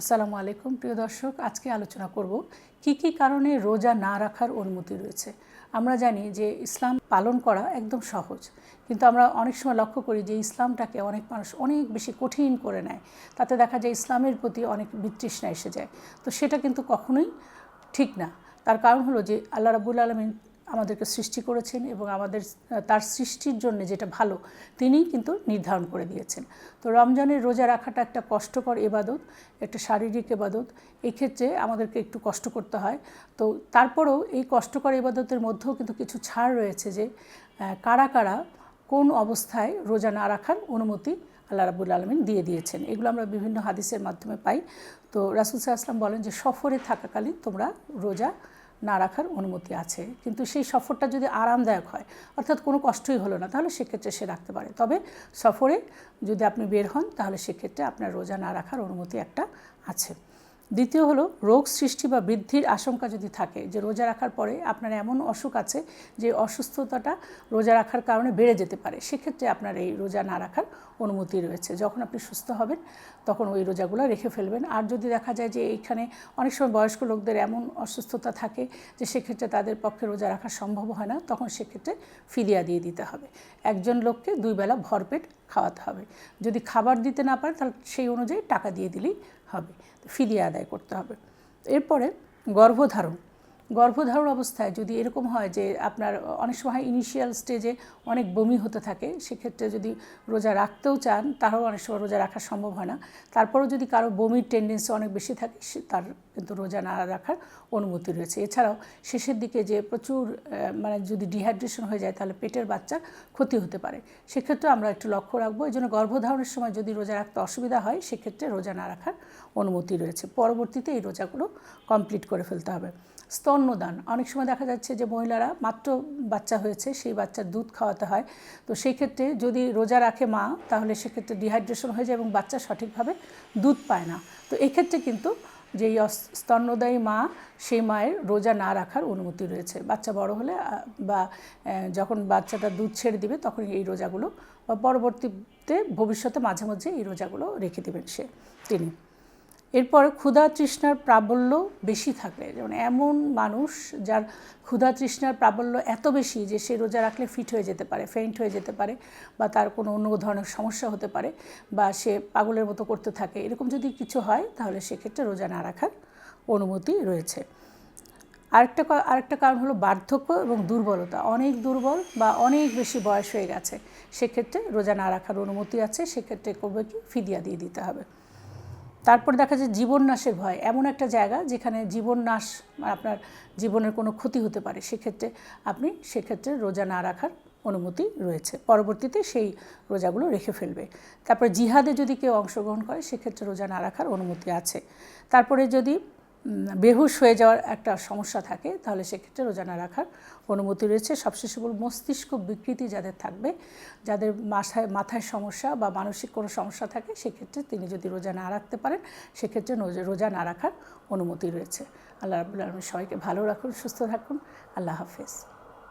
আসসালামু আলাইকুম, প্রিয় দর্শক। আজকে আলোচনা করব কি কি কারণে রোজা না রাখার অনুমতি রয়েছে। আমরা জানি যে ইসলাম পালন করা একদম সহজ, কিন্তু আমরা অনেক সময় লক্ষ্য করি যে ইসলামটাকে অনেক মানুষ অনেক বেশি কঠিন করে নেয়। তাতে দেখা যায় ইসলামের প্রতি অনেক বিতৃষ্ণা এসে যায়। তো সেটা কিন্তু কখনোই ঠিক না। তার কারণ হলো যে আল্লাহ রাবুল আলমিন আমাদেরকে সৃষ্টি করেছেন এবং আমাদের, তার সৃষ্টির জন্য যেটা ভালো তিনিই কিন্তু নির্ধারণ করে দিয়েছেন। তো রমজানের রোজা রাখাটা একটা কষ্টকর এবাদত, একটা শারীরিক এবাদত। এক্ষেত্রে আমাদেরকে একটু কষ্ট করতে হয়। তো তারপরেও এই কষ্টকর এবাদতের মধ্যেও কিন্তু কিছু ছাড় রয়েছে যে কারা কারা কোন অবস্থায় রোজা না রাখার অনুমতি আল্লাহ রাবুল আলমিন দিয়ে দিয়েছেন। এগুলো আমরা বিভিন্ন হাদিসের মাধ্যমে পাই। তো রাসুল সাল্লাম বলেন যে, সফরে থাকাকালীন তোমরা রোজা না রাখার অনুমতি আছে। কিন্তু সেই সফরটা যদি আরামদায়ক হয়, অর্থাৎ কোনো কষ্টই হলো না, তাহলে সেক্ষেত্রে সে রাখতে পারে। তবে সফরে যদি আপনি বের হন, তাহলে সেক্ষেত্রে আপনার রোজা না রাখার অনুমতি একটা আছে। দ্বিতীয় হলো রোগ সৃষ্টি বা বৃদ্ধির আশঙ্কা যদি থাকে যে রোজা রাখার পরে আপনার এমন অসুখ আছে যে অসুস্থতাটা রোজা রাখার কারণে বেড়ে যেতে পারে, সেক্ষেত্রে আপনার এই রোজা না রাখার অনুমতি রয়েছে। যখন আপনি সুস্থ হবেন, তখন ওই রোজাগুলো রেখে ফেলবেন। আর যদি দেখা যায় যে এইখানে অনেক সময় বয়স্ক লোকদের এমন অসুস্থতা থাকে যে সেক্ষেত্রে তাদের পক্ষে রোজা রাখা সম্ভব হয় না, তখন সেক্ষেত্রে ফিরিয়া দিয়ে দিতে হবে। একজন লোককে দুই বেলা ভরপেট খাওয়াতে হবে। যদি খাবার দিতে না পারে তাহলে সেই অনুযায়ী টাকা দিয়ে দিলেই হবে। ফি দিয়ে আদায় করতে হবে। এরপরে গর্ভধারণ। গর্ভধারণ অবস্থায় যদি এরকম হয় যে আপনার অনেক সময় ইনিশিয়াল স্টেজে অনেক বমি হতে থাকে, সেক্ষেত্রে যদি রোজা রাখতেও চান, তারও অনেক সময় রোজা রাখা সম্ভব হয় না। তারপরেও যদি কারও বমির টেন্ডেন্সি অনেক বেশি থাকে তার কিন্তু রোজা না রাখার অনুমতি রয়েছে। এছাড়াও শেষের দিকে যে প্রচুর মানে যদি ডিহাইড্রেশন হয়ে যায়, তাহলে পেটের বাচ্চার ক্ষতি হতে পারে। সেক্ষেত্রে আমরা একটু লক্ষ্য রাখব, এই জন্য গর্ভধারণের সময় যদি রোজা রাখতে অসুবিধা হয়, সেক্ষেত্রে রোজা না রাখার অনুমতি রয়েছে। পরবর্তীতে এই রোজাগুলো কমপ্লিট করে ফেলতে হবে। স্তন্যদান অনেক সময় দেখা যাচ্ছে যে মহিলারা মাত্র বাচ্চা হয়েছে, সেই বাচ্চার দুধ খাওয়াতে হয়। তো সেই ক্ষেত্রে যদি রোজা রাখে মা, তাহলে সেক্ষেত্রে ডিহাইড্রেশন হয়ে যায় এবং বাচ্চা সঠিকভাবে দুধ পায় না। তো এক্ষেত্রে কিন্তু যেই স্তন্যদায়ী মা, সেই মায়ের রোজা না রাখার অনুমতি রয়েছে। বাচ্চা বড় হলে বা যখন বাচ্চাটা দুধ ছেড়ে দিবে, তখন এই রোজাগুলো বা পরবর্তীতে ভবিষ্যতে মাঝে মাঝে এই রোজাগুলো রেখে দেবেন সে, তিনি। এরপর ক্ষুধা তৃষ্ণার প্রাবল্য বেশি থাকে যেমন এমন মানুষ যার ক্ষুধা তৃষ্ণার প্রাবল্য এত বেশি যে সে রোজা রাখলে ফিট হয়ে যেতে পারে, ফেইন্ট হয়ে যেতে পারে বা তার কোনো অন্য ধরনের সমস্যা হতে পারে বা সে পাগলের মতো করতে থাকে। এরকম যদি কিছু হয়, তাহলে সেক্ষেত্রে রোজা না রাখার অনুমতি রয়েছে। আরেকটা আরেকটা কারণ হলো বার্ধক্য এবং দুর্বলতা। অনেক দুর্বল বা অনেক বেশি বয়স হয়ে গেছে, সেক্ষেত্রে রোজা না রাখার অনুমতি আছে, সেক্ষেত্রে করবে কি? ফিদিয়া দিয়ে দিতে হবে। তারপরে দেখা যায় জীবন নাশের ভয়। এমন একটা জায়গা যেখানে জীবন নাশ আপনার জীবনের কোনো ক্ষতি হতে পারে। সেক্ষেত্রে আপনি সেক্ষেত্রে রোজা না রাখার অনুমতি রয়েছে। পরবর্তীতে সেই রোজাগুলো রেখে ফেলবে। তারপরে জিহাদে যদি কেউ অংশগ্রহণ করে, সেক্ষেত্রে রোজা না রাখার অনুমতি আছে। তারপরে যদি বেহুশ হয়ে যাওয়ার একটা সমস্যা থাকে, তাহলে সেক্ষেত্রে রোজা না রাখার অনুমতি রয়েছে। সবশেষে বল মস্তিষ্ক বিকৃতি যাদের থাকবে, যাদের মাথায় মাথায় সমস্যা বা মানসিক কোনো সমস্যা থাকে, সেক্ষেত্রে তিনি যদি রোজা না রাখতে পারেন, সেক্ষেত্রে রোজা না রাখার অনুমতি রয়েছে। আল্লাহ রাবুল সবাইকে ভালো রাখুন, সুস্থ থাকুন। আল্লাহ হাফেজ।